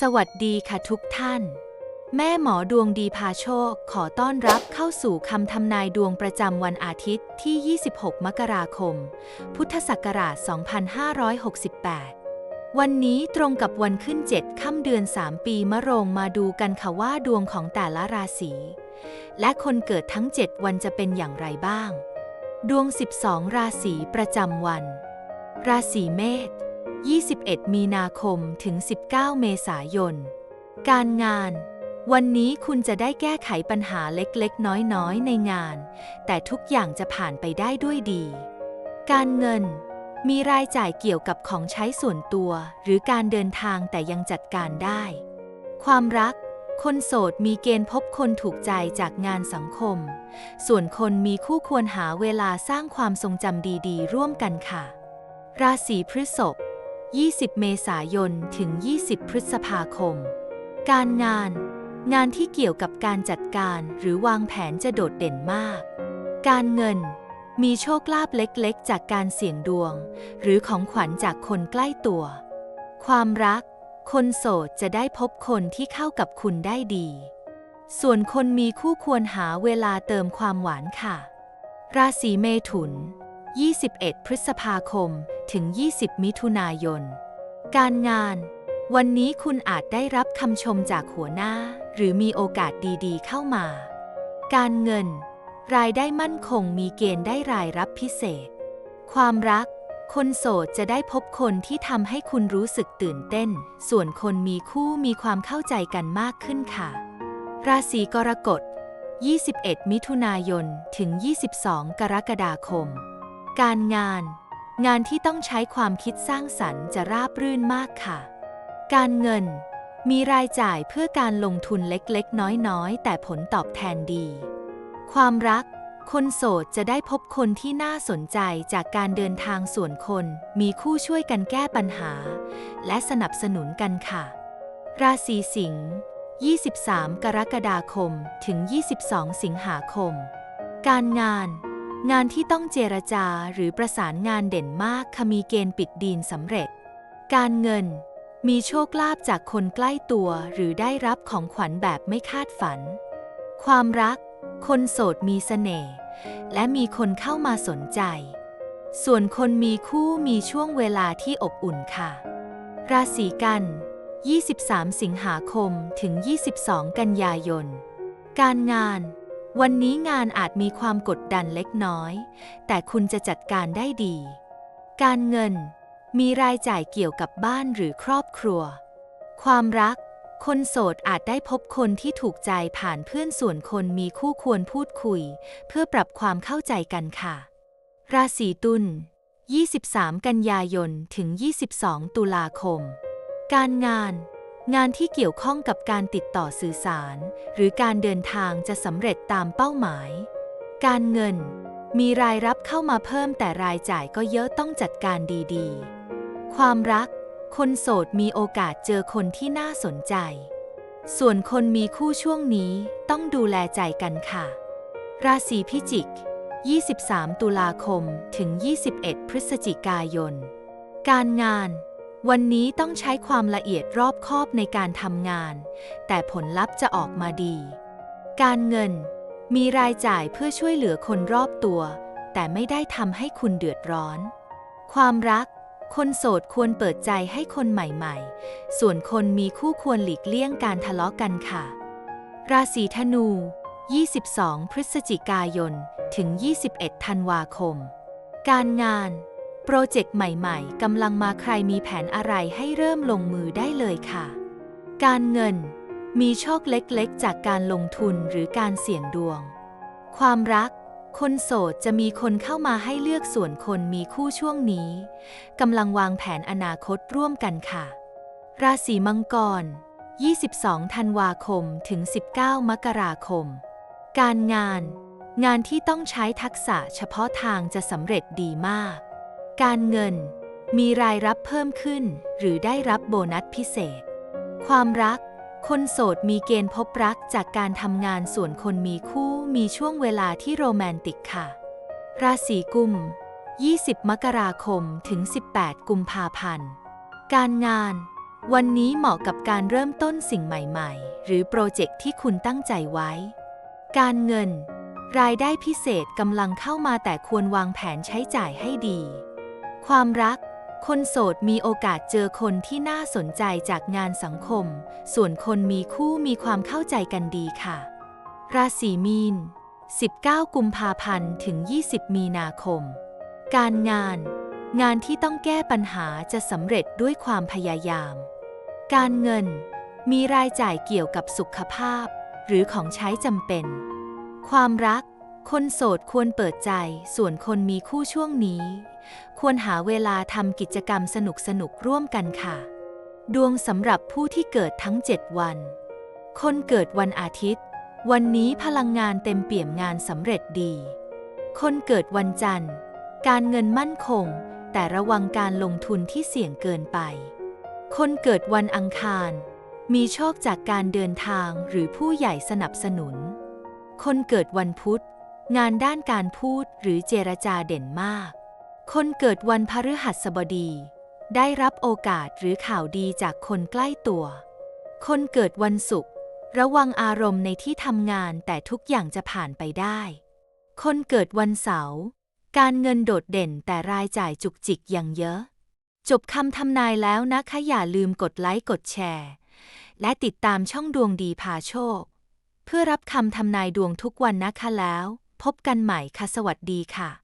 สวัสดีค่ะทุกท่าน แม่หมอดวงดีพาโชค ขอต้อนรับเข้าสู่คำทำนายดวงประจำวันอาทิตย์ที่ 26 มกราคม พุทธศักราช 2568 วันนี้ตรงกับวันขึ้น 7 ค่ำเดือน 3 ปีมะโรงมาดูกันค่ะว่าดวงของแต่ละราศี และคนเกิดทั้ง 7 วันจะเป็นอย่างไรบ้าง ดวง 12 ราศีประจำวัน ราศีเมษ 21 มีนาคมถึง 19 เมษายน การงาน วันนี้คุณจะได้แก้ไขปัญหาเล็กๆ น้อยๆ ในงาน แต่ทุกอย่างจะผ่านไปได้ด้วยดี การเงิน มีรายจ่ายเกี่ยวกับของใช้ส่วนตัว หรือการเดินทางแต่ยังจัดการได้ ความรักคนโสดมีเกณฑ์พบคนถูกใจจากงานสังคม ส่วนคนมีคู่ควรหาเวลาสร้างความทรงจำดีๆ ร่วมกันค่ะ ราศีพฤษภ 20 เมษายน ถึง 20 พฤษภาคม การงาน งานที่เกี่ยวกับการจัดการหรือวางแผนจะโดดเด่นมาก การเงิน มีโชคลาภเล็กๆ จากการเสี่ยงดวง หรือของขวัญจากคนใกล้ตัว ความรัก คนโสดจะได้พบคนที่เข้ากับคุณได้ดี ส่วนคนมีคู่ควรหาเวลาเติมความหวานค่ะ ราศีเมถุน 21 พฤษภาคม ถึง 20 มิถุนายน การงาน วันนี้คุณอาจได้รับคำชมจากหัวหน้า หรือมีโอกาสดีๆ เข้ามา การเงิน รายได้มั่นคงมีเกณฑ์ได้รายรับพิเศษ ความรัก คนโสดจะได้พบคนที่ทำให้คุณรู้สึกตื่นเต้น ส่วนคนมีคู่มีความเข้าใจกันมากขึ้นค่ะ ราศีกรกฎ21 มิถุนายน ถึง 22 กรกฎาคม การงาน งานที่ต้องใช้ความคิดสร้างสรรค์จะราบรื่นมากค่ะ การเงิน มีรายจ่ายเพื่อการลงทุนเล็กๆ น้อยๆ แต่ผลตอบแทนดี ความรัก คนโสดจะได้พบคนที่น่าสนใจจากการเดินทางส่วนคน มีคู่ช่วยกันแก้ปัญหา และสนับสนุนกันค่ะ ราศีสิงห์ 23 กรกฎาคม ถึง 22 สิงหาคม การงาน งานที่ต้องเจรจาหรือประสานงานเด่นมากคมีเกณฑ์ปิดดีลสำเร็จ การเงิน มีโชคลาภจากคนใกล้ตัวหรือได้รับของขวัญแบบไม่คาดฝัน ความรัก คนโสดมีเสน่ห์และมีคนเข้ามาสนใจ ส่วนคนมีคู่มีช่วงเวลาที่อบอุ่นค่ะ ราศีกัน 23 สิงหาคมถึง 22 กันยายน การงาน วันนี้งานอาจมีความกดดันเล็กน้อย แต่คุณจะจัดการได้ดี การเงิน มีรายจ่ายเกี่ยวกับบ้านหรือครอบครัว ความรัก คนโสดอาจได้พบคนที่ถูกใจผ่านเพื่อนส่วนคนมีคู่ควรพูดคุย เพื่อปรับความเข้าใจกันค่ะ ราศีตุล 23 กันยายน ถึง 22 ตุลาคม การงาน งานที่เกี่ยวข้องกับการติดต่อสื่อสาร หรือการเดินทางจะสำเร็จตามเป้าหมาย การเงิน มีรายรับเข้ามาเพิ่มแต่รายจ่ายก็เยอะต้องจัดการดีๆ ความรัก คนโสดมีโอกาสเจอคนที่น่าสนใจ ส่วนคนมีคู่ช่วงนี้ต้องดูแลใจกันค่ะ ราศีพิจิก 23 ตุลาคมถึง 21 พฤศจิกายน การงาน วันนี้ต้องใช้ความละเอียดรอบคอบในการทำงาน แต่ผลลัพธ์จะออกมาดี การเงิน มีรายจ่ายเพื่อช่วยเหลือคนรอบตัว แต่ไม่ได้ทำให้คุณเดือดร้อน ความรัก คนโสดควรเปิดใจให้คนใหม่ๆ ส่วนคนมีคู่ควรหลีกเลี่ยงการทะเลาะกันค่ะ ราศีธนู 22 พฤศจิกายน ถึง 21 ธันวาคม การงาน โปรเจกต์ใหม่ๆกำลังมาใครมีแผนอะไรให้เริ่มลงมือได้เลยค่ะ การเงิน มีโชคเล็กๆ จากการลงทุนหรือการเสี่ยงดวง ความรัก คนโสดจะมีคนเข้ามาให้เลือกส่วนคนมีคู่ช่วงนี้กำลังวางแผนอนาคตร่วมกันค่ะ ราศีมังกร 22 ธันวาคมถึง 19 มกราคม การงาน งานที่ต้องใช้ทักษะเฉพาะทางจะสำเร็จดีมาก การเงิน มีรายรับเพิ่มขึ้น หรือได้รับโบนัสพิเศษ ความรัก คนโสดมีเกณฑ์พบรักจากการทำงานส่วนคนมีคู่มีช่วงเวลาที่โรแมนติกค่ะ ราศีกุม 20 มกราคมถึง 18 กุมภาพันธ์ การงาน วันนี้เหมาะกับการเริ่มต้นสิ่งใหม่ๆ หรือโปรเจกต์ที่คุณตั้งใจไว้ การเงิน รายได้พิเศษกำลังเข้ามาแต่ควรวางแผนใช้จ่ายให้ดี ความรัก คนโสดมีโอกาสเจอคนที่น่าสนใจจากงานสังคม ส่วนคนมีคู่มีความเข้าใจกันดีค่ะ ราศีมีน 19 กุมภาพันธ์ถึง 20 มีนาคม การงาน งานที่ต้องแก้ปัญหาจะสำเร็จด้วยความพยายาม การเงิน มีรายจ่ายเกี่ยวกับสุขภาพ หรือของใช้จำเป็น ความรัก คนโสดควรเปิดใจ ส่วนคนมีคู่ช่วงนี้ ควรหาเวลาทำกิจกรรมสนุกๆร่วมกันค่ะ ดวงสำหรับผู้ที่เกิดทั้ง 7 วัน คนเกิดวันอาทิตย์ วันนี้พลังงานเต็มเปี่ยมงานสำเร็จดี คนเกิดวันจันทร์ การเงินมั่นคง แต่ระวังการลงทุนที่เสี่ยงเกินไป คนเกิดวันอังคาร มีโชคจากการเดินทางหรือผู้ใหญ่สนับสนุน คนเกิดวันพุธ งานด้านการพูดหรือเจรจาเด่นมาก คนเกิดวันพฤหัสบดี ได้รับโอกาสหรือข่าวดีจากคนใกล้ตัว คนเกิดวันศุกร์ระวังอารมณ์ในที่ทำงานแต่ทุกอย่างจะผ่านไปได้ คนเกิดวันเสาร์การเงินโดดเด่นแต่รายจ่ายจุกจิกอย่างเยอะ จบคำทำนายแล้วนะคะอย่าลืมกดไลค์กดแชร์ และติดตามช่องดวงดีพาโชค เพื่อรับคำทำนายดวงทุกวันนะคะแล้ว พบกันใหม่ค่ะ สวัสดีค่ะ